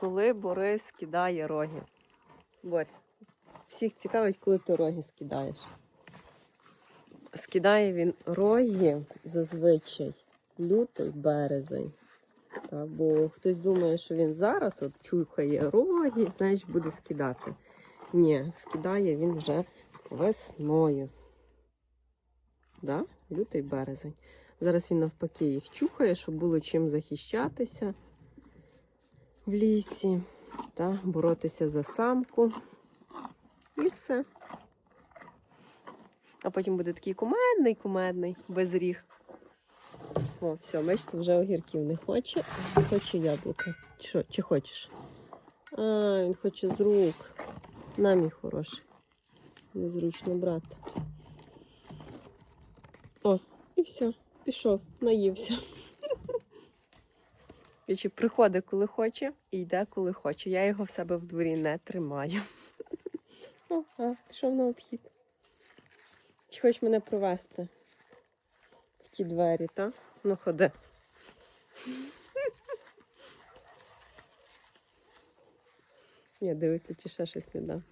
коли Борис скидає роги. Борь, всіх цікавить, коли ти роги скидаєш. Скидає він роги зазвичай лютий березень. Бо хтось думає, що він зараз от чухає роги, знаєш, буде скидати. Ні, скидає він вже весною. Да? Лютий березень. Зараз він навпаки їх чухає, щоб було чим захищатися в лісі, та, боротися за самку. І все. А потім буде такий кумедний, кумедний, без ріг. О, все, бачите, вже огірків не хоче, хоче яблука. Чи, що, чи хочеш? А, він хоче з рук. На, мій хороший. Незручно брати. О, і все, пішов, наївся. Чи приходить, коли хоче, і йде, коли хоче. Я його в себе в дворі не тримаю. О, а, пішов на обхід. Чи хочеш мене провести в ті двері, так? Ну, ходи. Я дивиться, чи ще щось не дам.